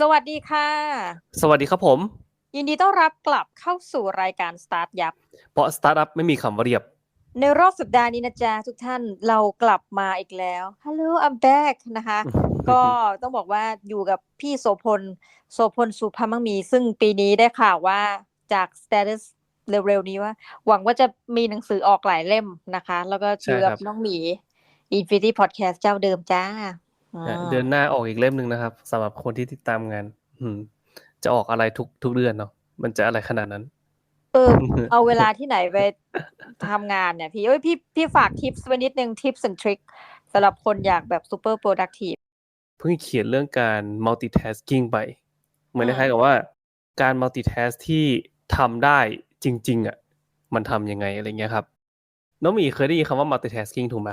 สวัสดีค่ะ สวัสดีครับผม ยินดีต้อนรับกลับเข้าสู่รายการสตาร์ทยับ เพราะสตาร์ทอัพไม่มีคำว่าเรียบ ในรอบสัปดาห์นี้นะจ๊ะทุกท่านเรากลับมาอีกแล้ว Hello I'm back นะคะ ก็ต้องบอกว่าอยู่กับพี่โสพล โสพลสุภามังมี ซึ่งปีนี้ได้ข่าวว่าจาก status เร็วๆนี้ว่า หวังว่าจะมีหนังสือออกหลายเล่มนะคะ แล้วก็เชื่อใช่ครับน้องหมี Infinity Podcast เจ้าเดิมจ้า อือะมเดือนหน้าออกอีกเล่มหนึ่งนะครับสำหรับคนที่ติดตามงาน อืม จะออกอะไรทุกทุกเดือนเนาะมันจะอะไรขนาดนั้น เออ เอาเวลาที่ไหนไปทำงานเนี่ย พี่เอ้ยพี่พี่ฝากทิปส์ไว้นิดนึงทิปส์ and trick สำหรับคนอยากแบบ super productive เพิ่งเขียนเรื่องการ multitasking ไป เหมือนอืมคล้ายๆกับว่า การ multitask ที่ทำได้จริง ๆอะมันทำยังไงอะไรเงี้ยครับ น้องหมีเคยได้ยินคำว่า multitasking ถูกไหม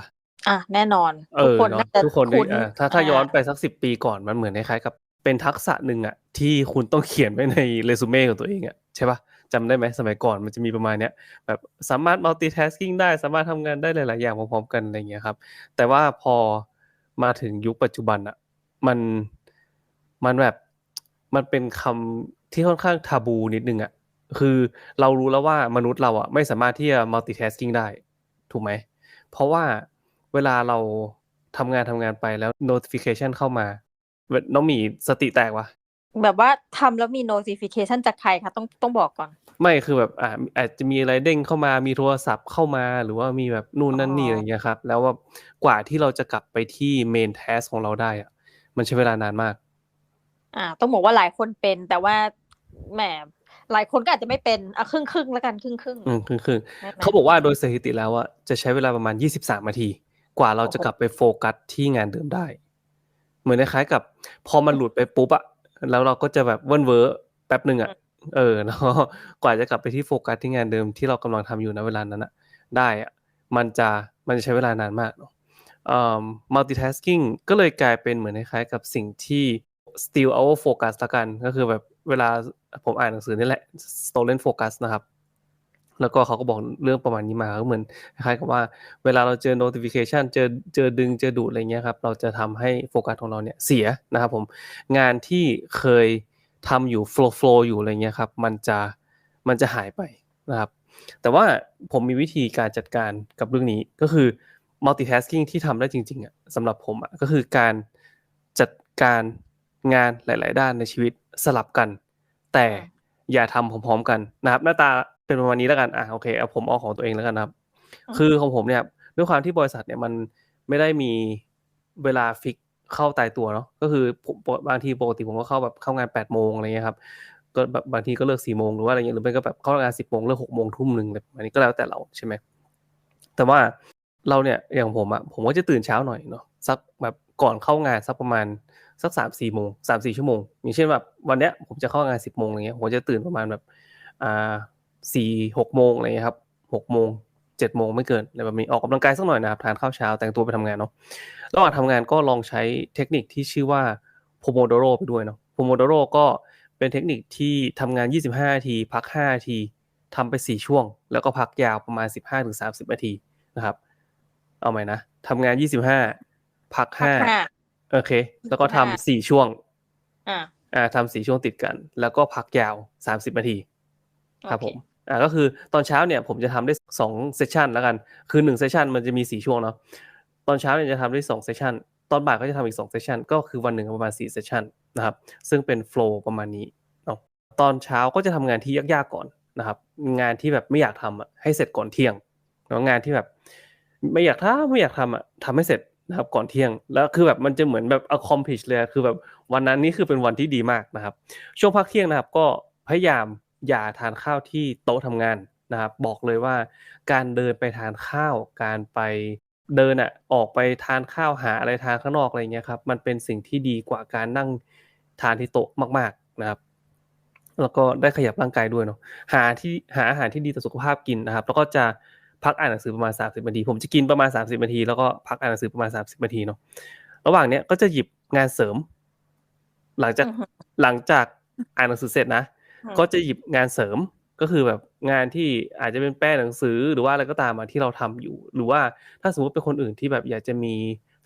อะแน่นอนเอทุกอคนเนาะน่าจะทุกคนได้คุ้นอ่าถ้าถ้าย้อนอ่ไปสักสิบปีก่อนมันเหมือนคล้ายๆกับเป็นทักษะหนึ่งอะที่คุณต้องเขียนไว้ในเรซูเม่ของตัวเองอะใช่ปะจำได้ไหมสมัยก่อนมันจะมีประมาณเนี้ยแบบสามารถ multitasking ได้สามารถทำงานได้หลาย ๆ อย่างพร้อม ๆ กันอะไรเงี้ยครับ แต่ว่าพอมาถึงยุคปัจจุบันอะมันมันแบบมันเป็นคำที่ค่อนข้างทาบูนิดนึงอะคือเรารู้แล้วว่ามนุษย์เราอะไม่สามารถที่จะ multitasking ได้ ถูกไหม เพราะว่า เวลาเราทำงานทำงานไปแล้ว notification เข้ามาเว้ยน้องหมีสติแตกวะแบบว่าทำแล้วมี notification จากใครคะต้องต้องบอกก่อน ไม่คือแบบอ่าอาจจะมีอะไรเด้งเข้ามามีโทรศัพท์เข้ามา หรือว่ามีแบบนู่นนั่นนี่อ๋อออะไรเงี้ยครับ แล้วว่ากว่าที่เราจะกลับไปที่ main task ของเราได้อะมันใช้เวลานานมาก อ่า ต้องบอกว่าหลายคนเป็น แต่ว่าแหมหลายคนก็อาจจะไม่เป็นอะครึ่งครึ่งๆแล้วกันครึ่งครึ่งๆอืมคือคือได้ไหมเขาบอกว่าโดยสถิติแล้วอะจะใช้เวลาประมาณ23นาที กว่าเราจะโอ้โหกลับไปโฟกัสที่งานเดิมได้ เหมือนคล้ายๆกับ พอมันหลุดไปปุ๊บอะแล้วเราก็จะแบบเวิ้นเว้อแป๊บหนึ่งอะเออแล้วก็กว่าจะกลับไปที่โฟกัสที่งานเดิมที่เรากำลังทำอยู่ณเวลานั้นอะได้อะมันจะมันจะใช้เวลานานมากเนาะเอ่อ multitasking ก็เลยกลายเป็นเหมือนคล้ายๆกับสิ่งที่ steal our focus ละกัน ก็คือแบบเวลาผมอ่านหนังสือนี่แหละ stolen focus นะครับ แล้วก็เขาก็บอกเรื่องประมาณนี้มาก็เหมือนคล้ายกับว่าเวลาเราเจอ notification เจอเจอดึงเจอดูดอะไรเงี้ยครับเราจะทำให้โฟกัสของเราเนี่ยเสียนะครับผมงานที่เคยทำอยู่ flow flow อยู่อะไรเงี้ยครับมันจะมันจะหายไปนะครับแต่ว่าผมมีวิธีการจัดการกับเรื่องนี้ก็คือ multitasking ที่ทำได้จริงๆอะสำหรับผมอะก็คือการจัดการงานหลาย ๆ ด้านในชีวิตสลับกัน แต่อย่าทำพร้อมๆกันนะครับหน้าตา เป็นประมาณนี้แล้วกันอะโอเคเอาผมเอาของตัวเองแล้วกันนะครับอืมคือของผมเนี่ยด้วยความที่บริษัทเนี่ยมันไม่ได้มีเวลาฟิกเข้าตายตัวเนาะก็คือผมบางทีปกติผมก็เข้าแบบเข้างาน8ปดโมงอะไรเงี้ยครับก็แบบบางทีก็เลิกสี่โมงหรือว่าอะไรเงี้ยหรือไม่ก็แบบเข้างานสิบโมงเลิกหกโมงทุ่มหนึ่งอะไรประมาณนี้ก็แล้วแต่เราใช่ไหมแต่ว่าเราเนี่ยอย่างผมอะผมก็จะตื่นเช้าหน่อยเนาะสักแบบก่อนเข้างานสักประมาณสักสามสี่โมงสามสี่ชั่วโมงอย่างเช่นแบบวันเนี้ยผมจะเข้างานสิบโมงอะไรเงี้ยผมจะตื่นประมาณแบบอ่า สี่หกโมงอะไรเงี้ยครับหกโมงเจ็ดโมงไม่เกินอะไรแบบนี้ออกกำลังกายสักหน่อยนะครับทานข้าวเช้าแต่งตัวไปทำงานเนาะระหว่างทำงานก็ลองใช้เทคนิคที่ชื่อว่า Pomodoro ไปด้วยเนาะ Pomodoro ก็เป็นเทคนิคที่ทำงาน 25นาที พัก5นาทีทำไป 4 ช่วง แล้วก็พักยาวประมาณ 15-30นาทีนะครับ เอาใหม่นะทำงาน 25 พักพักห้า5โอเค แล้วก็ทำ25 4ช่วงอ่าอ่าทำสี่ช่วงติดกัน แล้วก็พักยาว 30นาที ครับผมอ่าก็คือตอนเช้าเนี่ยผมจะทำได้สองเซสชันแล้วกัน คือหนึ่งเซสชันมันจะมีสี่ช่วงเนาะตอนเช้าเนี่ยจะทำได้สองเซสชันตอนบ่ายก็จะทำอีกสองเซสชันก็คือวันหนึ่งประมาณสี่เซสชันนะครับ ซึ่งเป็นโฟล์ประมาณนี้เนาะตอนเช้าก็จะทำงานที่ยากๆก่อนนะครับงานที่แบบไม่อยากทำอะให้เสร็จก่อนเที่ยงแล้วงานที่แบบ ไม่อยากทำไม่อยากทำอะทำให้เสร็จนะครับก่อนเที่ยงแล้วคือแบบมันจะเหมือนแบบ accomplish เลยคือแบบวันนั้นนี่คือเป็นวันที่ดีมากนะครับ ช่วงพักเที่ยงนะครับ ก็พยายาม อย่าทานข้าวที่โต๊ะทำงานนะครับ บอกเลยว่าการเดินไปทานข้าว การไปเดินอะออกไปทานข้าวหาอะไรทานข้างนอกอะไรเงี้ยครับ มันเป็นสิ่งที่ดีกว่าการนั่งทานที่โต๊ะมาก ๆนะครับ แล้วก็ได้ขยับร่างกายด้วยเนาะหาที่หาอาหารที่ดีต่อสุขภาพกินนะครับ แล้วก็จะพักอ่านหนังสือประมาณ 30นาที ผมจะกินประมาณ 30นาที แล้วก็พักอ่านหนังสือประมาณ 30นาทีเนาะระหว่างเนี้ยก็จะหยิบงานเสริม หลังจากอือฮึหลังจากอ่านหนังสือเสร็จนะอืม ก็จะหยิบงานเสริมก็คือแบบงานที่อาจจะเป็นแปลหนังสือหรือว่าอะไรก็ตามมาที่เราทำอยู่ หรือว่าถ้าสมมติเป็นคนอื่นที่แบบอยากจะมี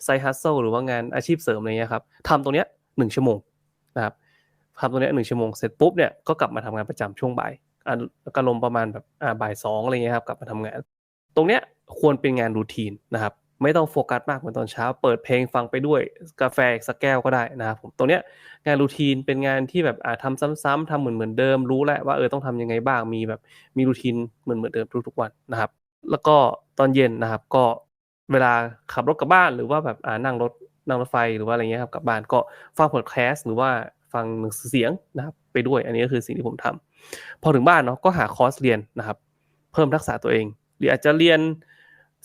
ไซฮัสเซลหรือว่างานอาชีพเสริมอะไรเงี้ยครับทำตรงเนี้ยหนึ่งชั่วโมงนะครับทำตรงเนี้ยหนึ่งชั่วโมงเสร็จปุ๊บเนี่ยก็กลับมาทำงานประจำช่วงบ่ายอะกลมประมาณแบบอ่าบ่ายสองอะไรเงี้ยครับกลับมาทำงาน ตรงเนี้ยควรเป็นงานรูทีนนะครับ ไม่ต้องโฟกัสมากเหมือนตอนเช้า เปิดเพลงฟังไปด้วยกาแฟสักแก้วก็ได้นะครับผมตรงเนี้ยงานรูทีนเป็นงานที่แบบอ่าทำซ้ำๆทำเหมือนเหมือนเดิมรู้แหละว่าเออต้องทำยังไงบ้างมีแบบมีรูทีนเหมือนเหมือนเดิมทุกๆวันนะครับ แล้วก็ตอนเย็นนะครับก็เวลาขับรถกลับบ้านหรือว่าแบบอ่านั่งรถนั่งรถไฟหรือว่าอะไรเงี้ยครับกลับบ้านก็ฟังพอดแคสต์หรือว่าฟังหนังสือเสียงนะครับไปด้วยอันนี้ก็คือสิ่งที่ผมทำพอถึงบ้านเนาะก็หาคอร์สเรียนนะครับ เพิ่มทักษะตัวเอง หรืออาจจะเรียน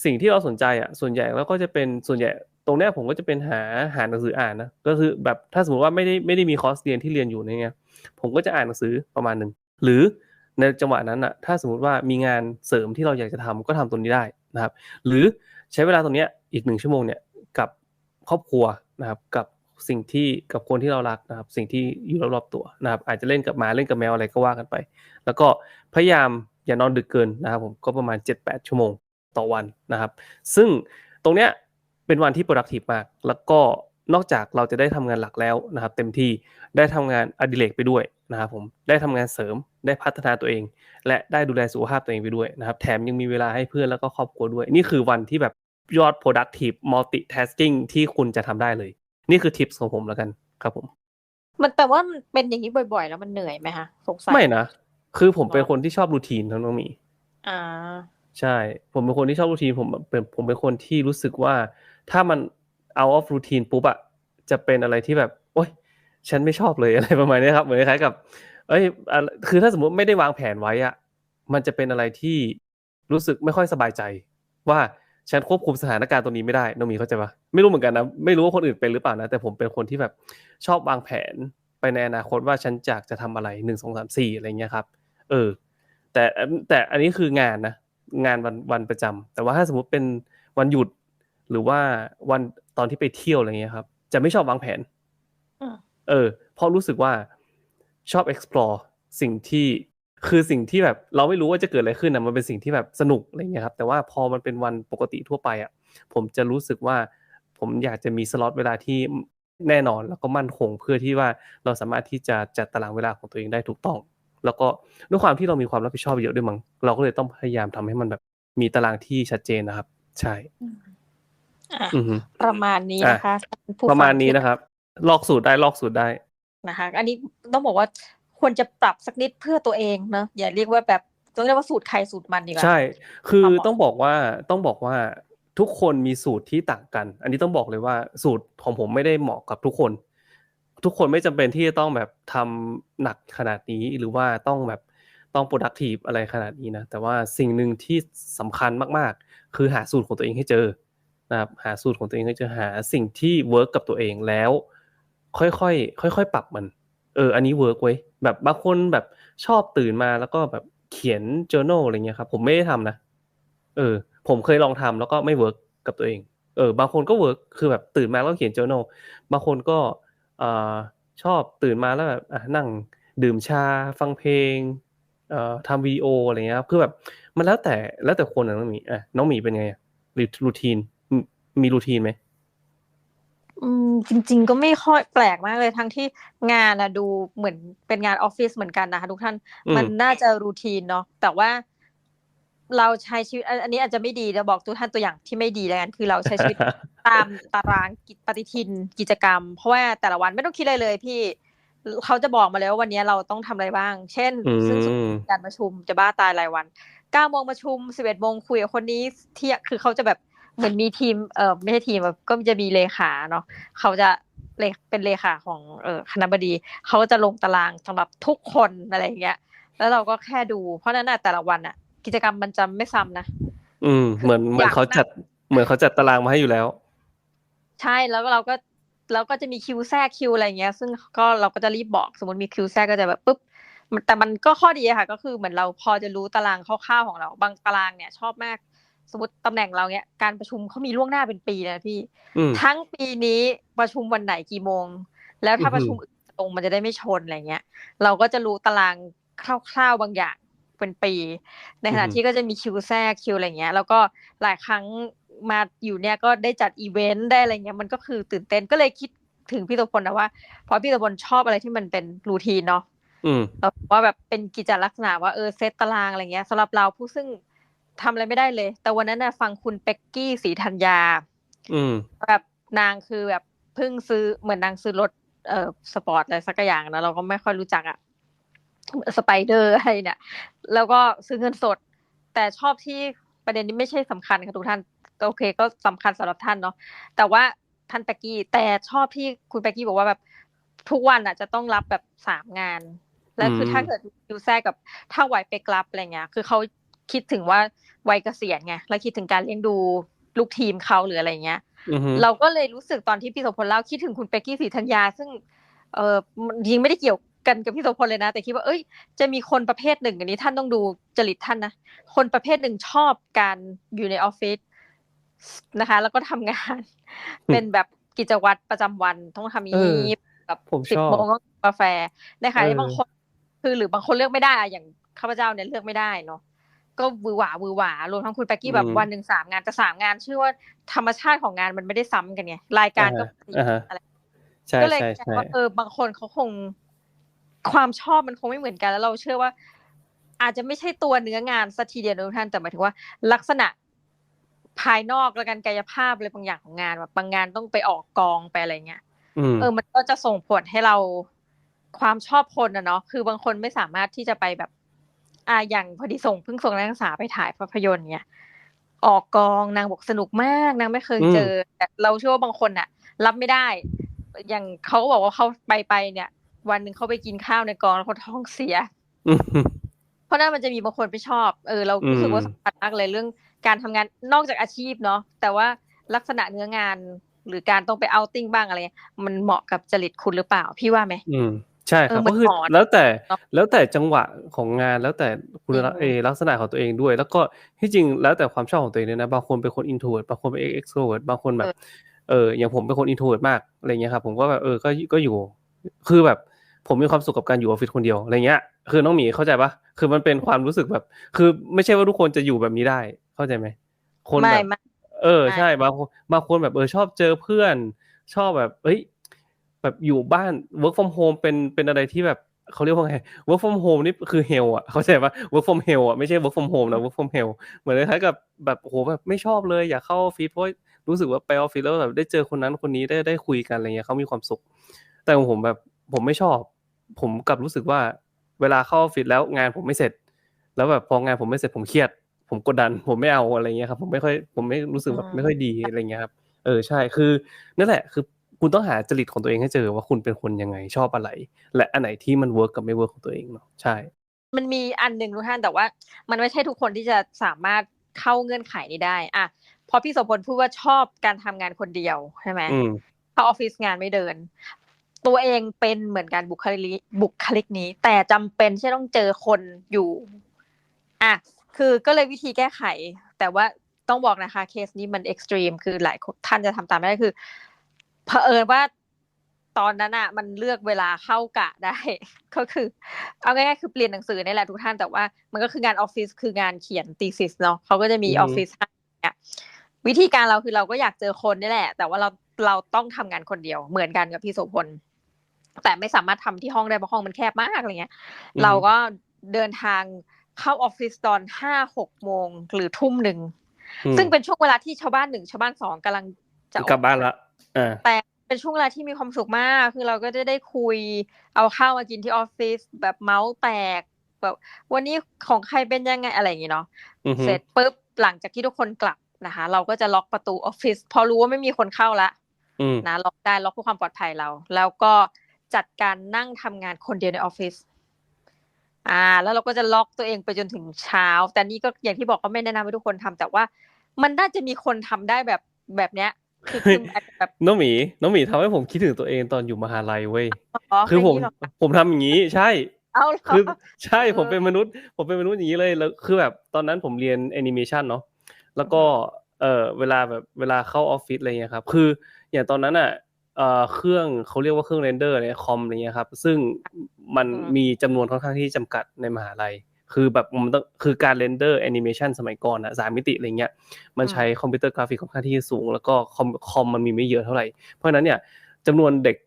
สิ่งที่เราสนใจอะส่วนใหญ่แล้วก็จะเป็นส่วนใหญ่ตรงเนี้ยผมก็จะเป็นหาหาหนังสืออ่านนะก็คือแบบถ้าสมมติว่าไม่ได้ไม่ได้มีคอร์สเรียนที่เรียนอยู่ในเงี้ยผมก็จะอ่านหนังสือประมาณหนึ่งหรือในจังหวะนั้นอะถ้าสมมติว่ามีงานเสริมที่เราอยากจะทำก็ทำตรงนี้ได้นะครับ หรือใช้เวลาตรงเนี้ยอีกหนึ่งชั่วโมงเนี่ยกับครอบครัวนะครับกับสิ่งที่กับคนที่เรารักนะครับ สิ่งที่อยู่รอบๆตัวนะครับ อาจจะเล่นกับหมาเล่นกับแมวอะไรก็ว่ากันไป แล้วก็พยายามอย่านอนดึกเกินนะครับผมก็ประมาณ 7-8 ชั่วโมง ต่อวันนะครับ ซึ่งตรงเนี้ยเป็นวันที่ productive มาก แล้วก็นอกจากเราจะได้ทำงานหลักแล้วนะครับ เต็มที่ได้ทำงานอดิเรกไปด้วยนะครับผมได้ทำงานเสริมได้พัฒนาตัวเอง และได้ดูแลสุขภาพตัวเองไปด้วยนะครับ แถมยังมีเวลาให้เพื่อนแล้วก็ครอบครัวด้วย นี่คือวันที่แบบยอด productive multitasking ที่คุณจะทำได้เลย นี่คือทิปของผมแล้วกันครับผม มันแต่ว่ามันเป็นอย่างนี้บ่อยๆ แล้วมันเหนื่อยไหมคะสงสัยไม่นะ คือผมเป็นคนที่ชอบรูทีนทั้งน้องหมี อ่า ใช่ ผมเป็นคนที่ชอบรูทีนผมเป็นผมเป็นคนที่รู้สึกว่า ถ้ามัน out of routine ปุ๊บอะจะเป็นอะไรที่แบบ โอ๊ยฉันไม่ชอบเลยอะไรประมาณนี้ครับ เหมือนคล้ายกับ เอ้ยคือถ้าสมมติไม่ได้วางแผนไว้อะมันจะเป็นอะไรที่รู้สึกไม่ค่อยสบายใจ ว่าฉันควบคุมสถานการณ์ตรงนี้ไม่ได้น้องมีเข้าใจปะไม่รู้เหมือนกันนะไม่รู้ว่าคนอื่นเป็นหรือเปล่านะแต่ผมเป็นคนที่แบบชอบวางแผนไปในอนาคตว่าฉันอยากจะทำอะไรหนึ่งสองสามสี่อะไรเงี้ยครับ เออ แต่แต่อันนี้คืองานนะ งานวันวันประจำแต่ว่าถ้าสมมุติเป็นวันหยุด หรือว่าวันตอนที่ไปเที่ยวอะไรเงี้ยครับ จะไม่ชอบวางแผนอืมเออเพราะรู้สึกว่าชอบ explore สิ่งที่คือสิ่งที่แบบ เราไม่รู้ว่าจะเกิดอะไรขึ้นนะมันเป็นสิ่งที่แบบสนุกอะไรเงี้ยครับ แต่ว่าพอมันเป็นวันปกติทั่วไปอะ ผมจะรู้สึกว่า ผมอยากจะมีสล็อตเวลาที่แน่นอนแล้วก็มั่นคงเพื่อที่ว่าเราสามารถที่จะจัดตารางเวลาของตัวเองได้ถูกต้อง แล้วก็ด้วยความที่เรามีความรับผิดชอบเยอะด้วยมั้งเราก็เลยต้องพยายามทำให้มันแบบมีตารางที่ชัดเจนนะครับ ใช่อะอือฮึประมาณนี้นะคะผู้ประมาณฟังนี้ที่นะครับ ลอกสูตรได้ลอกสูตรได้นะคะ อันนี้ต้องบอกว่าควรจะปรับสักนิดเพื่อตัวเองเนอะอย่าเรียกว่าแบบต้องเรียกว่าสูตรใครสูตรมันดีกว่าใช่ คือความเหมาะต้องบอกว่าต้องบอกว่าทุกคนมีสูตรที่ต่างกัน อันนี้ต้องบอกเลยว่าสูตรของผมไม่ได้เหมาะกับทุกคน ทุกคนไม่จำเป็นที่จะต้องแบบทำหนักขนาดนี้หรือว่าต้องแบบต้อง productive อะไรขนาดนี้นะ แต่ว่าสิ่งหนึ่งที่สำคัญมากๆ คือหาสูตรของตัวเองให้เจอนะครับหาสูตรของตัวเองให้เจอหาสิ่งที่เวิร์กกับตัวเองแล้ว ค่อยๆค่อยๆปรับมัน เออ อันนี้เวิร์กเว้ยแบบบางคนแบบชอบตื่นมาแล้วก็แบบเขียน journal อะไรเงี้ยครับผมไม่ได้ทำนะเออ ผมเคยลองทำแล้วก็ไม่เวิร์กกับตัวเองเออบางคนก็เวิร์กคือแบบตื่นมาแล้วเขียน journal บางคนก็ เอ่อชอบตื่นมาแล้วแบบอะนั่งดื่มชาฟังเพลงเอ่อทำวิดีโออะไรเงี้ยครับคือแบบมันแล้วแต่แล้วแต่คนนะน้องหมีอะน้องหมีเป็นไงอะรูทีนมีมีรูทีนไหมอืมจริง ๆ ก็ไม่ค่อยแปลกมากเลยทั้งที่งานอะดูเหมือนเป็นงานออฟฟิศเหมือนกันนะคะทุกท่านอืมมันน่าจะรูทีนเนาะแต่ว่า เราใช้ชีวิตอันอันนี้อาจจะไม่ดีจะบอกทุกท่านตัวอย่างที่ไม่ดีแล้วกันคือเราใช้ชีวิตตามตารางกิจปฏิทินกิจกรรม เพราะว่าแต่ละวันไม่ต้องคิดอะไรเลยพี่เขาจะบอกมาเลยว่าวันนี้เราต้องทำอะไรบ้าง เช่นอืซึ่งมการประชุมจะบ้าตายรายวันเก้าโมงประชุมสิบเอ็ดโมงคุยกับคนนี้เที่ยงคือเขาจะแบบเหมือนมีทีมเออไม่ใช่ทีมแบบก็จะมีเลขาเนาะเขาจะเลเป็นเลขาของเออคณะบดีเขาก็จะลงตารางสำหรับทุกคนอะไรอย่างเงี้ย แล้วเราก็แค่ดู เพราะฉะนั้นน่ะแต่ละวันอะ กิจกรรมมันจะไม่ซ้ำนะ อืม เหมือนเหมือนเขาจัด เหมือนเขาจัดตารางมาให้อยู่แล้ว ใช่แล้วก็เราก็เราก็จะมีคิวแทรกคิวอะไรเงี้ย ซึ่งก็เราก็จะรีบบอกสมมติมีคิวแทรกก็จะแบบปุ๊บมันแต่มันก็ข้อดีอะค่ะ ก็คือเหมือนเราพอจะรู้ตารางคร่าวๆของเรา บางตารางเนี่ย ชอบมาก สมมติตำแหน่งเราเนี่ยการประชุมเขามีล่วงหน้าเป็นปีเลยนะพี่อืมทั้งปีนี้ประชุมวันไหนกี่โมง แล้วถ้าอือหือประชุมอื่นตรงมันจะได้ไม่ชนอะไรเงี้ย เราก็จะรู้ตารางคร่าวๆบางอย่าง เป็นปี ในขณะที่ก็จะมีคิวแทรกคิวอะไรเงี้ย แล้วก็หลายครั้งมาอยู่เนี่ยก็ได้จัดอีเวนต์ได้อะไรเงี้ยมันก็คือตื่นเต้นก็เลยคิดถึงพี่โสพลนะว่าเพราะพี่โสพลชอบอะไรที่มันเป็นรูทีนเนาะอืมเราว่าแบบเป็นกิจลักษณะว่าเออเซตตารางอะไรเงี้ยสำหรับเราผู้ซึ่งทำอะไรไม่ได้เลย แต่วันนั้นน่ะฟังคุณเป็กกี้สีธัญญาอืมแบบนางคือแบบเพิ่งซื้อเหมือนนางซื้อรถเอ่อสปอร์ตอะไรสักอย่างนะเราก็ไม่ค่อยรู้จักอะ สไปเดอร์อะไรเนี่ย แล้วก็ซื้อเงินสด แต่ชอบที่ประเด็นนี้ไม่ใช่สำคัญค่ะทุกท่านโอเค ก็สำคัญสำหรับท่านเนาะแต่ว่าท่านเป็กกี้แต่ชอบที่คุณเป็กกี้บอกว่าแบบทุกวันอะจะต้องรับแบบสามงาน แล้วคืออืมถ้าเกิดอยู่แทรกกับถ้าไหวไปกลับอะไรเงี้ยคือเขาคิดถึงว่าวัยเกษียณไงแล้วคิดถึงการเลี้ยงดูลูกทีมเขาหรืออะไรเงี้ยอือฮึเราก็เลยรู้สึกตอนที่พี่โสพลเล่าคิดถึงคุณเป็กกี้ศรีธัญญาซึ่งเออมันยิงไม่ได้เกี่ยว กันกับพี่โสพลเลยนะ แต่คิดว่าเอ้ยจะมีคนประเภทหนึ่งอันนี้ท่านต้องดูจริตท่านนะคนประเภทหนึ่งชอบการอยู่ในออฟฟิศนะคะ แล้วก็ทำงาน เป็นแบบกิจวัตรประจำวันต้องทำอย่างนี้แบบผมสิบชอบโมงก็กาแฟในขณะเอที่อบางคนคือหรือบางคนเลือกไม่ได้อะอย่างข้าพเจ้าเนี่ยเลือกไม่ได้เนาะก็วือหวาวือหวารวมทั้งคุณแป๊กกี้แบบวันหนึ่งสามงานแต่สามงานชื่อว่าธรรมชาติของงานมันไม่ได้ซ้ำกันไงรายการก็อ่าฮะอะไรใช่ก็เลยใช่กลายใช่ว่าเออบางคนเขาคง ความชอบมันคงไม่เหมือนกัน แล้วเราเชื่อว่า อาจจะไม่ใช่ตัวเนื้องานสัทีเดียวนะทุกท่านแต่หมายถึงว่า ลักษณะภายนอกและการกายภาพอะไรบางอย่างของงานแบบบางงานต้องไปออกกองไปอะไรเงี้ยอืมเออ มันก็จะส่งผลให้เราความชอบคนอะเนาะคือบางคนไม่สามารถที่จะไปแบบ อ่าอย่างพอดีส่งเพิ่งส่งนักศึกษาไปถ่ายภาพยนตร์เนี่ยออกกองนางบอกสนุกมากนางไม่เคยเจอแต่เราเชื่อว่าบางคนอะรับไม่ได้ อย่างเขาก็บอกว่าเขาไปไปเนี่ย วันหนึ่งเขาไปกินข้าวในกองแล้วเขาท้องเสียอืมเพราะนั่นมันจะมีบางคนไม่ชอบ เออ เรารู้สึกว่าอืมสำคัญมากเลยเรื่องการทำงานนอกจากอาชีพเนาะแต่ว่าลักษณะเนื้องานหรือการต้องไปเอาติ้งบ้างอะไรเงี้ยมันเหมาะกับจริตคุณหรือเปล่า พี่ว่าไหมอืมใช่ครับเออมันก็คือถอนแล้วแต่เนอะแล้วแต่จังหวะของงานแล้วแต่คุณอืมเออลักษณะของตัวเองด้วย แล้วก็ที่จริงแล้วแต่ความชอบของตัวเองเลยนะบางคนเป็นคน introvert บางคนเป็น extrovert บางคนแบบเอออย่างผมเป็นคน introvert มากอะไรเงี้ยครับผมก็แบบเออก็ก็อยู่ คือแบบ ผมมีความสุขกับการอยู่ออฟฟิศคนเดียวอะไรเงี้ย คือน้องหมีเข้าใจปะคือมันเป็นความรู้สึกแบบ คือไม่ใช่ว่าทุกคนจะอยู่แบบนี้ได้ เข้าใจไหมคนไม่แบบไม่เออไม่ใช่บางคนบางคนแบบเออชอบเจอเพื่อน ชอบแบบเอ้ยแบบอยู่บ้าน work from home เป็นเป็นอะไรที่แบบเขาเรียกว่าไง work from home นี่คือ hell อะเข้าใจปะ work from hell อะไม่ใช่ work from home นะ work from hell เหมือนคล้ายๆกับแบบโอ้โหแบบไม่ชอบเลยอยากเข้าออฟฟิศเพราะรู้สึกว่าไปออฟฟิศแล้วแบบได้เจอคนนั้นคนนี้ได้ได้คุยกันอะไรเงี้ยเขามีความสุข แต่ของผมแบบผมไม่ชอบ ผมกลับรู้สึกว่าเวลาเข้าออฟฟิศแล้วงานผมไม่เสร็จ แล้วแบบพองานผมไม่เสร็จผมเครียด ผมกดดัน ผมไม่เอาอะไรเงี้ยครับ ผมไม่ค่อยผมไม่รู้สึกแบบไม่ค่อยดีอะไรเงี้ยครับเออใช่คือนั่นแหละคือคุณต้องหาจริตของตัวเองให้เจอว่าคุณเป็นคนยังไงชอบอะไร และอันไหนที่มันเวิร์กกับไม่เวิร์กของตัวเองเนาะใช่ มันมีอันหนึ่งทุกท่านแต่ว่า มันไม่ใช่ทุกคนที่จะสามารถเข้าเงื่อนไขนี้ได้อะพอพี่โสพลพูดว่าชอบการทำงานคนเดียวใช่ไหมอืมเข้าออฟฟิศงานไม่เดิน ตัวเองเป็นเหมือนกันบุคลิกบุคลิกนี้ แต่จำเป็นที่จะต้องเจอคนอยู่อะคือก็เลยวิธีแก้ไข แต่ว่าต้องบอกนะคะ เคสนี้มันเอ็กซ์ตรีมคือหลายคนท่านจะทำตามไม่ได้คือเผอิญว่าตอนนั้นอะมันเลือกเวลาเข้ากะได้ ก็คือ เอาง่ายๆคือเปลี่ยนหนังสือนี่แหละทุกท่านแต่ว่ามันก็คืองานออฟฟิศคืองานเขียนตีซิสเนาะเขาก็จะมีอือมอฟฟิศให้เนี่ยวิธีการเราคือเราก็อยากเจอคนนี่แหละ แต่ว่าเรา เราต้องทำงานคนเดียวเหมือนกันกับพี่โสพลแต่ไม่สามารถทำที่ห้องได้เพราะห้องมันแคบมากอะไรเงี้ยอืมเราก็เดินทางเข้าออฟฟิศตอนห้าหกโมงหรือทุ่มหนึ่งอืมซึ่งเป็นช่วงเวลาที่ชาวบ้านหนึ่งชาวบ้านสองกำลังจะออกลับบ้านละอ่าแต่เป็นช่วงเวลาที่มีความสุขมาก คือเราก็จะได้คุย เอาข้าวมากินที่ออฟฟิศแบบเมาส์แตกแบบวันนี้ของใครเป็นยังไงอะไรอย่างงี้เนาะอือฮึเสร็จปุ๊บหลังจากที่ทุกคนกลับนะคะ เราก็จะล็อกประตูออฟฟิศพอรู้ว่าไม่มีคนเข้าละอืม นะล็อกได้ล็อกเพื่อความปลอดภัยเรา แล้วก็จัดการนั่งทำงานคนเดียวในออฟฟิศอ่า แล้วเราก็จะล็อกตัวเองไปจนถึงเช้า แต่นี่ก็อย่างที่บอกก็ไม่แนะนำให้ทุกคนทำแต่ว่ามันน่าจะมีคนทำได้แบบแบบเนี้ยคือคืออาจจะแบบน้องหมีน้องหมีทำให้ผมคิดถึงตัวเองตอนอยู่มหาลัยเว้ยอ๋อคือผมแนี้เหรผมทำอย่างนี้ใช่เอาเหรอคือใช่เออผมเป็นมนุษย์ ผมเป็นมนุษย์อย่างนี้เลยแล้วคือแบบตอนนั้นผมเรียนแอนิเมชันเนาะแล้วก็เออเวลาแบบเวลาเข้าออฟฟิศอะไรเงี้ยครับ คือ อย่างตอนนั้นอะเอ่อเครื่องเขาเรียกว่าเครื่องเรนเดอร์เนี่ยคอมอะไรเงี้ยครับซึ่งมันมีจำนวนค่อนข้างที่จำกัดในมหาลัย คือแบบมันต้องคือการเรนเดอร์แอนิเมชันสมัยก่อนอะสามมิติอะไรเงี้ยมันใช้คอมพิวเตอร์กราฟิกค่อนข้างที่จะสูง แล้วก็คอมคอมมันมีไม่เยอะเท่าไหร่เพราะฉะนั้นเนี่ยจำนวนเด็ก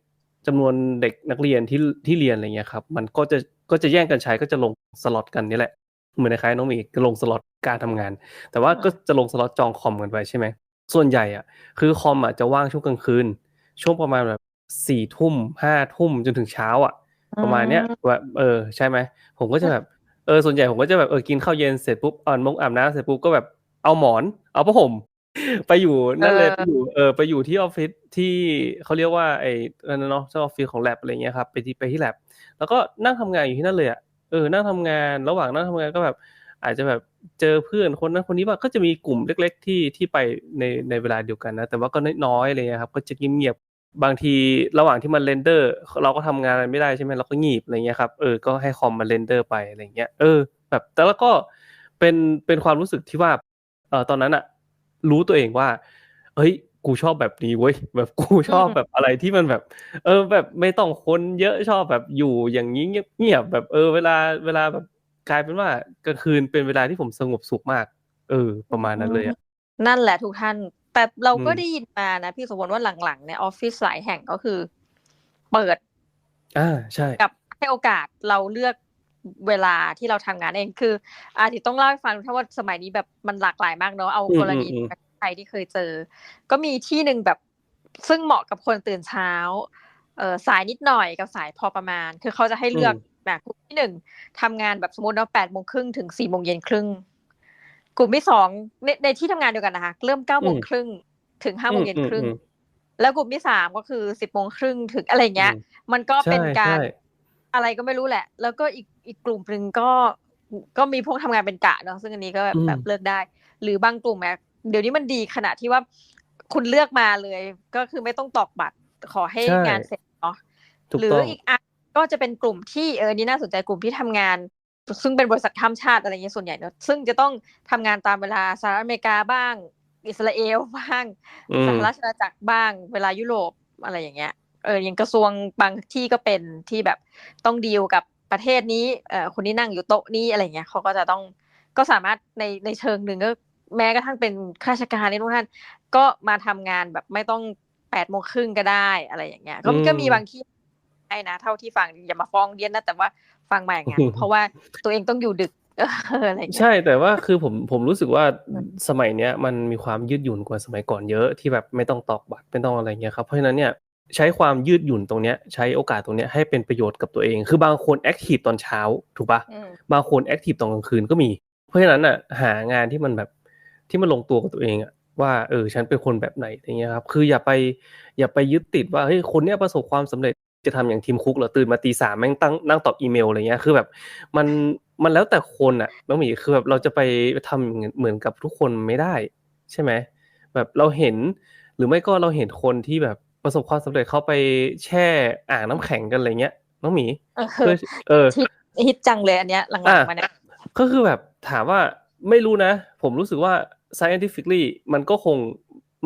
จำนวนเด็กนักเรียนที่ที่เรียนอะไรเงี้ยครับมันก็จะก็จะแย่งกันใช้ก็จะลงสล็อตกันนี่แหละเหมือนในคล้ายๆน้องหมีก็ลงสล็อตการทำงาน แต่ว่าก็จะลงสล็อตจองคอมกันไปใช่ไหม ส่วนใหญ่อะ คือคอมอะจะว่างช่วงกลางคืน ช่วงประมาณแบบสี่ทุ่มห้าทุ่มจนถึงเช้า อะ ประมาณเนี้ยแบบเออใช่ไหมผมก็จะแบบเออส่วนใหญ่ผมก็จะแบบเออกินข้าวเย็นเสร็จปุ๊บอ่อนมงอาบน้ำเสร็จปุ๊บก็แบบเอาหมอน เอาผ้าห่มไปอยู่นั่นเลยเออไปอยู่เออไปอยู่ที่ออฟฟิศที่เขาเรียกว่าไอ้นั่นนะเนาะเจ้าออฟฟิศของแลบอะไรเงี้ยครับไปที่ไปที่แลบแล้วก็นั่งทำงานอยู่ที่นั่นเลยอะเออนั่งทำงานระหว่างนั่งทำงานก็แบบ อาจจะแบบเจอเพื่อนคนนั้นคนนี้บ้าก็จะมีกลุ่มเล็ก ๆ ที่ที่ไปในในเวลาเดียวกันนะแต่ว่าก็น้อยๆอะไรเลยครับก็จะเงียบๆบางทีระหว่างที่มันเรนเดอร์ เราก็ทำงานอะไรไม่ได้ใช่ไหมเราก็งีบอะไรเงี้ยครับเออก็ให้คอมมาเรนเดอร์ไปอะไรเงี้ยเออ แบบแต่แล้วก็เป็นเป็นความรู้สึกที่ว่าเออตอนนั้นอะรู้ตัวเองว่า เฮ้ยกูชอบแบบนี้เว้ยแบบกูชอบแบบอะไรที่มันแบบ เออแบบไม่ต้องคนเยอะชอบแบบอยู่อย่างนี้เงียบๆแบบเออเวลาเวลาแบบ กลายเป็นว่ากลางคืนเป็นเวลาที่ผมสงบสุขมาก เออ ประมาณนั้นเลยอะนั่นแหละทุกท่าน แต่เราก็อืมได้ยินมานะ พี่สมบูรณ์ว่าหลังๆในออฟฟิศหลายแห่งก็คือ เปิด อ่าใช่ กับให้โอกาสเราเลือกเวลาที่เราทำงานเองคือ อาทิตย์ต้องเล่าให้ฟังเพราะว่าสมัยนี้แบบมันหลากหลายมากเนาะเอาอืมกรณีอืมอืมใครที่เคยเจอ ก็มีที่หนึ่งแบบซึ่งเหมาะกับคนตื่นเช้าเออสายนิดหน่อยกับสายพอประมาณ คือเขาจะให้เลือก แบบกลุ่มที่หนึ่งทำงานแบบสมมติว่าแปดโมงครึ่งถึงสี่โมงเย็นครึ่ง กลุ่มที่สองในในที่ทำงานเดียวกันนะคะเริ่มเก้าโมงครึ่งถึงห้าโมงเย็นครึ่งอืมอืมแล้วกลุ่มที่สามก็คือสิบโมงครึ่งถึงอะไรเงี้ยอืมมันก็เป็นใช่การใช่อะไรก็ไม่รู้แหละ แล้วก็อีกอีกกลุ่มหนึ่งก็ก็มีพวกทำงานเป็นกะเนาะซึ่งอันนี้ก็แบบอืมแบบเลือกได้ หรือบางกลุ่มแม้เดี๋ยวนี้มันดีขนาดที่ว่าคุณเลือกมาเลย ก็คือไม่ต้องตอกบัตรขอให้ใช่งานเสร็จเนาะถูกหรือต้องอีกอัน ก็จะเป็นกลุ่มที่เออนี่น่าสนใจกลุ่มที่ทำงาน ซึ่งเป็นบริษัทข้ามชาติอะไรเงี้ยส่วนใหญ่เนอะซึ่งจะต้องทำงานตามเวลาสหรัฐอเมริกาบ้าง อิสราเอลบ้างสหราชอาณาจักรบ้าง เวลายุโรปอะไรอย่างเงี้ยเอออย่างกระทรวงบางที่ก็เป็นที่แบบต้องดีลกับประเทศนี้เออคนที่นั่งอยู่โต๊ะนี้อะไรเงี้ยเขาก็จะต้องก็สามารถในในเชิงหนึ่งก็แม้กระทั่งเป็นข้าราชการนี่ทุกท่านก็มาทำงานแบบไม่ต้องแปดโมงครึ่งก็ได้อะไรอย่างเงี้ยก็ก็มีบางที่ ให้นะ เท่าที่ฟังอย่ามาฟ้องเดียนนะแต่ว่าฟังมาอย่างนั้นเพราะว่าตัวเองต้องอยู่ดึกเอออะไรอย่างเงี้ยใช่แต่ว่าคือผมผมรู้สึกว่าอืมสมัยเนี้ยมันมีความยืดหยุ่นกว่าสมัยก่อนเยอะที่แบบไม่ต้องตอกบัตรไม่ต้องอะไรเงี้ยครับเพราะฉะนั้นเนี่ยใช้ความยืดหยุ่นตรงเนี้ยใช้โอกาสตรงเนี้ยให้เป็นประโยชน์กับตัวเอง คือบางคนแอคทีฟตอนเช้าถูกปะอืมบางคนแอคทีฟตอนกลางคืนก็มี เพราะฉะนั้นอะหางานที่มันแบบที่มันลงตัวกับตัวเองอะว่าเออฉันเป็นคนแบบไหนอย่างเงี้ยครับคืออย่าไปอย่าไปยึดติดว่าเฮ้ยคนเนี้ยประสบความสำเร็จ จะทำอย่างทีมคุกเหรอตื่นมาตีสามแม่งตั้งนั่งตอบอีเมลอะไรเงี้ยคือแบบ มันมันแล้วแต่คนอะน้องหมีคือแบบเราจะไปทำเหมือนกับทุกคนไม่ได้ ใช่ไหมแบบเราเห็น หรือไม่ก็เราเห็นคนที่แบบประสบความสำเร็จเขาไปแช่อ่างน้ำแข็งกันอะไรเงี้ยน้องหมีเออเพื่อเออฮิตฮิตจังเลยอันเนี้ยหลังอะๆมาเนี่ยก็คือแบบถามว่าไม่รู้นะ ผมรู้สึกว่า scientifically มันก็คง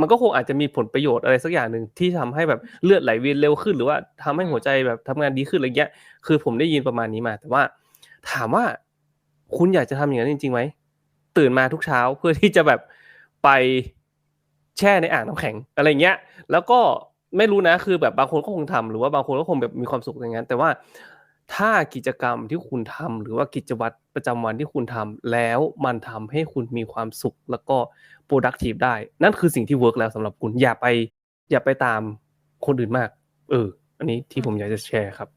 มันก็คงอาจจะมีผลประโยชน์อะไรสักอย่างหนึ่งที่ทำให้แบบเลือดไหลเวียนเร็วขึ้น หรือว่าทำให้หัวใจแบบทำงานดีขึ้นอะไรเงี้ย คือผมได้ยินประมาณนี้มา แต่ว่า ถามว่าคุณอยากจะทำอย่างนั้นจริงๆไหมตื่นมาทุกเช้าเพื่อที่จะแบบไปแช่ในอ่างน้ำแข็งอะไรเงี้ย แล้วก็ไม่รู้นะคือแบบบางคนก็คงทำหรือว่าบางคนก็คงแบบมีความสุขอย่างนั้นแต่ว่า ถ้ากิจกรรมที่คุณทำหรือว่ากิจวัตรประจำวันที่คุณทำแล้วมันทำให้คุณมีความสุขแล้วก็ productive ได้ นั่นคือสิ่งที่เวิร์กแล้วสำหรับคุณอย่าไป อย่าไปตามคนอื่นมาก เออ อันนี้ที่ผมอยากจะแชร์ครับ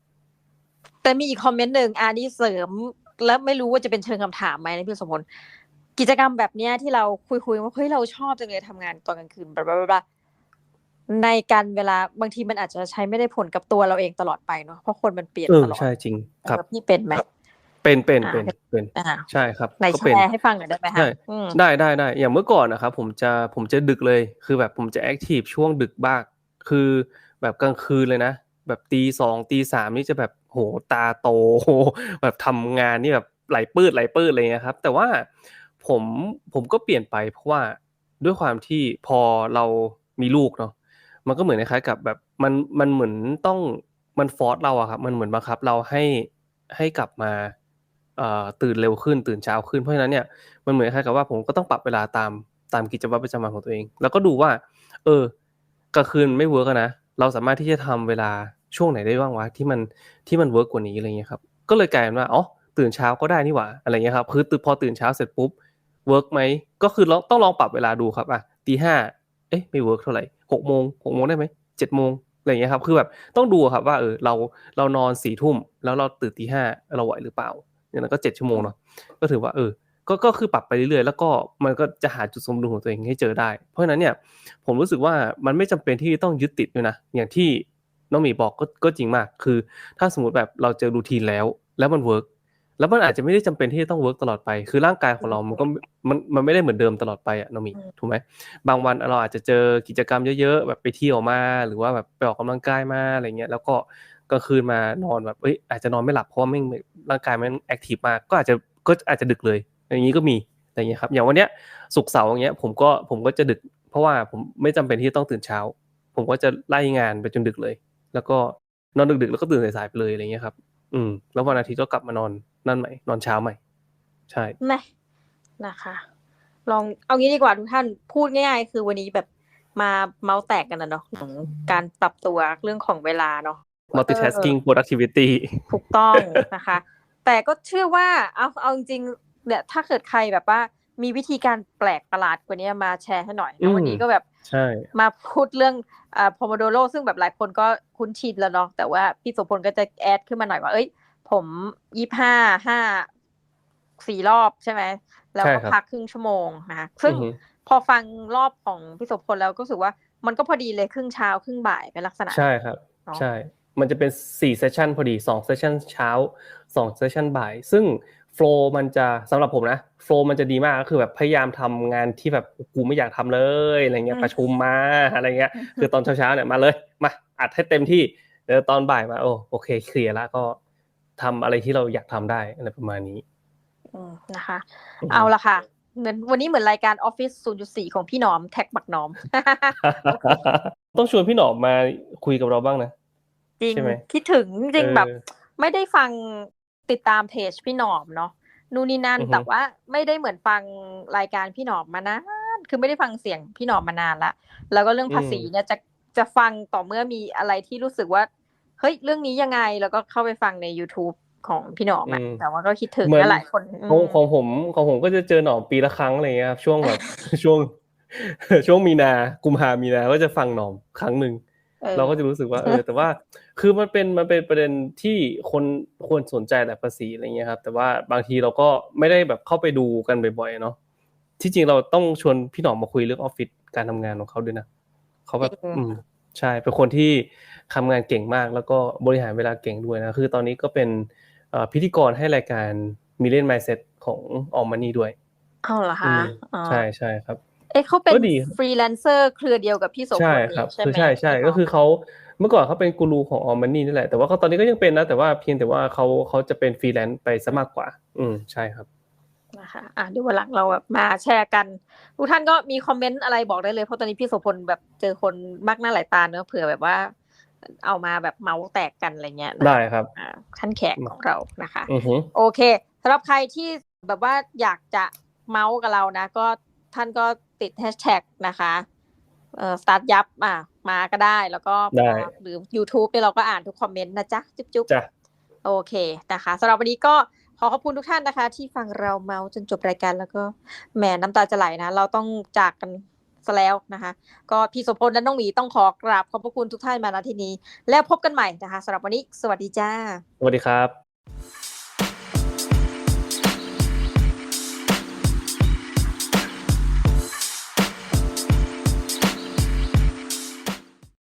แต่มีอีกคอมเมนต์หนึ่งอันนี้เสริม แล้วไม่รู้ว่าจะเป็นเชิงคำถามไหมนะพี่สมพลกิจกรรมแบบเนี้ยที่เราคุยคุยๆว่าเฮ้ยเราชอบจังเลยทำงานตอนกลางคืนบลาบลา ในการเวลาบางทีมันอาจจะใช้ไม่ได้ผลกับตัวเราเองตลอดไปเนาะเพราะคนมันเปลี่ยนเออตลอดใช่จริงครับเออพี่เป็นไหมเป็นเป็นอ่าเป็นเป็นอ่าใช่ครับไหนก็แชเป็นร์ให้ฟังหน่อยได้ไหมใช่คะอืมได้ได้ได้อย่างเมื่อก่อนนะครับ ผมจะผมจะดึกเลยคือแบบผมจะแอคทีฟช่วงดึกบ้างคือแบบกลางคืนเลยนะแบบตีสองตีสามนี่จะแบบโหตาโตแบบทำงานนี่แบบไหลปืดไหลปืดอะไรเงี้ยครับ แต่ว่าผมผมก็เปลี่ยนไปเพราะว่าด้วยความที่พอเรามีลูกเนาะ มันก็เหมือนคล้ายกับแบบมันมันเหมือนต้องมันฟอร์สเราอะครับมันเหมือนบังคับเราให้ให้กลับมาตื่นเร็วขึ้นตื่นเช้าขึ้นเพราะฉะนั้นเนี่ยมันเหมือนคล้ายกับว่าผมก็ต้องปรับเวลาตามตามกิจวัตรประจำวันของตัวเอง แล้วก็ดูว่า เออกลางคืนไม่เวิร์กนะเราสามารถที่จะทำเวลาช่วงไหนได้บ้างวะที่มันที่มันเวิร์กกว่านี้อะไรเงี้ยครับก็เลยกลายเป็นว่าอ๋อตื่นเช้าก็ได้นี่หว่าอะไรเงี้ยครับคือตื่นพอตื่นเช้าเสร็จปุ๊บเวิร์กไหมก็คือเราต้องลองปรับเวลาดูครับอะตีห้า เอ๊ะไม่เวิร์กเท่าไหร่หกโมงหกโมงได้ไหมเจ็ดโมงอะไรเงี้ยครับ คือแบบต้องดูครับว่าเออเราเรานอนสี่ทุ่มแล้วเราตื่นตีห้าเราไหวหรือเปล่าอย่างนั้นก็เจ็ดชั่วโมงเนาะก็ถือว่าเออก็ก็คือปรับไปเรื่อยๆ แล้วก็มันก็จะหาจุดสมดุลของตัวเองให้เจอได้ เพราะฉะนั้นเนี่ยผมรู้สึกว่ามันไม่จำเป็นที่ต้องยึดติดด้วยนะ อย่างที่น้องหมีบอกก็ก็จริงมาก คือ ถ้าสมมติแบบเราเจอรูทีนแล้ว แล้วมันเวิร์ก แล้วมันอาจจะไม่ได้จำเป็นที่จะต้องเวิร์กตลอดไป คือร่างกายของเรา มันก็มันมันไม่ได้เหมือนเดิมตลอดไปอะน้องหมีอืมถูกไหม บางวันเราอาจจะเจอกิจกรรมเยอะๆ แบบไปเที่ยวมา หรือว่าแบบไปออกกำลังกายมาอะไรเงี้ย แล้วก็กลางคืนมานอนแบบ เอ้ย อาจจะนอนไม่หลับเพราะว่าไม่ร่างกายมันแอคทีฟมาก ก็อาจจะก็อาจจะดึกเลย อย่างนี้ก็มีอะไรเงี้ยครับ อย่างวันเนี้ยศุกร์เสาร์อย่างเงี้ย ผมก็ผมก็จะดึก เพราะว่าผมไม่จำเป็นที่จะต้องตื่นเช้า ผมก็จะไล่งานไปจนดึกเลย แล้วก็นอนดึกๆ แล้วก็ตื่นสายๆไปเลยอะไรเงี้ยครับ อืม แล้ววันอาทิตย์ก็กลับมานอน นั่นใหม่ นอนเช้าใหม่ ใช่แม่นะคะ ลองเอางี้ดีกว่าทุกท่านพูดง่ายๆ คือวันนี้แบบมาเมาส์แตกกันนะเนาะของการปรับตัวเรื่องของเวลาเนาะ multitasking productivity ถูกต้องนะคะ แต่ก็เชื่อว่าเอาเอาจริงๆเนี่ยถ้าเกิดใครแบบว่ามีวิธีการแปลกประหลาดกว่านี้มาแชร์ให้หน่อยอืมแล้ววันนี้ก็แบบใช่มาพูดเรื่องอ่าพอมโดโรซึ่งแบบหลายคนก็คุ้นชินแล้วเนาะแต่ว่าพี่โสพลก็จะแอดขึ้นมาหน่อยว่าเอ้ย ผมยี่ห้าห้าสี่รอบใช่ไหม แล้วใช่ก็ครับพักครึ่งชั่วโมงนะคะซึ่งอือฮึพอฟังรอบของพี่โสพลแล้วก็รู้สึกว่ามันก็พอดีเลยครึ่งเช้าครึ่งบ่ายเป็นลักษณะ ใช่ครับเนอะใช่ มันจะเป็นสี่เซสชันพอดีสองเซสชันเช้าสองเซสชันบ่าย ซึ่งโฟล์มันจะสำหรับผมนะโฟล์มันจะดีมากก็คือแบบพยายามทำงานที่แบบกูไม่อยากทำเลยอะไรเงี้ยประชุมมาอะไรเงี้ย คือตอนเช้าๆเนี่ยมาเลยมาอัดให้เต็มที่เดี๋ยวตอนบ่ายมาโอ้โอเคเคลียร์แล้วก็ ทำอะไรที่เราอยากทำได้อะไรประมาณนี้อืมนะคะ เอาละค่ะเหมือนวันนี้เหมือนรายการออฟฟิศ0.4 ของพี่หนอมแท็กบักหนอม ต้องชวนพี่หนอมมาคุยกับเราบ้างนะ จริงใช่ไหมคิดถึงจริงเออแบบ ไม่ได้ฟังติดตามเพจพี่หนอมเนาะนู่นนี่นั่นอือฮึแต่ว่าไม่ได้เหมือนฟังรายการพี่หนอมมานานคือไม่ได้ฟังเสียงพี่หนอมมานานละแล้วก็เรื่องภาษีเนี่ยจะจะฟังต่อเมื่อมีอะไรที่รู้สึกว่า เฮ้ย เรื่องนี้ยังไงแล้วก็เข้าไปฟังใน YouTube ของพี่หนอมอะอืมแต่ว่าก็คิดถึงเหมือนนะหลายคนอืมของของผมของผมก็จะเจอหนอมปีละครั้งอะไรเงี้ยครับช่วงแบบช่วง ช่วงมีนากุมภามีนาก็จะฟังหนอมครั้งหนึ่งออเราก็จะรู้สึกว่าเออแต่ว่าคือมันเป็นมันเป็นประเด็นที่คนควรสนใจแหละภาษีอะไรเงี้ยครับ แต่ว่าบางทีเราก็ไม่ได้แบบเข้าไปดูกันบ่อยๆเนาะที่จริงเราต้องชวนพี่หนอมมาคุยเรื่องออฟฟิศการทำงานของเขาด้วยนะเขาแบบอืมใช่เป็นคนที่ ทำงานเก่งมาก แล้วก็บริหารเวลาเก่งด้วยนะคือตอนนี้ก็เป็นเอ่อพิธีกรให้รายการ Million Mindset ของออมมานี่ด้วยเอาเหรออืคะมอ๋อใช่ใช่ครับเอ๊ะเขาเป็นก็ดีฟรีแลนเซอร์เครือเดียวกับพี่โสพลใช่นี่ครับใช่คือไหมใช่ใช่ที่ก็คือเขาเมื่อก่อนเขาเป็นกูรูของออมมันนี่นี่แหละแต่ว่าเขาตอนนี้ก็ยังเป็นนะแต่ว่าเพียงแต่ว่าเขาเขาจะเป็นฟรีแลนซ์ไปซะมากกว่า อืมใช่ครับนะคะอะเดี๋ยววันหลังเราแบบมาแชร์กัน ทุกท่านก็มีคอมเมนต์อะไรบอกได้เลยเพราะตอนนี้พี่โสพลแบบเจอคนมากหน้าหลายตาเนอะเผื่อแบบว่า เอามาแบบเมาส์แตกกันอะไรเงี้ยนะได้ครับอ่าท่านแขกของเรานะคะอือฮึโอเคสำหรับใครที่แบบว่าอยากจะเมาส์กับเรานะ ก็ท่านก็ติดแฮชแท็กนะคะเอ่อสตาร์ทยับอะมาก็ได้แล้วก็ได้หรือ YouTube เนี่ยเราก็อ่านทุกคอมเมนต์นะจ๊ะ จุ๊บจุ๊บจ้ะโอเคนะคะสำหรับวันนี้ก็ขอขอบคุณทุกท่านนะคะ ที่ฟังเราเมาส์จนจบรายการแล้วก็แหมน้ำตาจะไหลนะ เราต้องจากกัน ซะแล้วนะคะ ก็พี่โสพลและน้องหมีต้องขอกราบขอบพระคุณทุกท่านมาณที่นี้ แล้วพบกันใหม่นะคะสำหรับวันนี้ สวัสดีจ้า สวัสดีครับ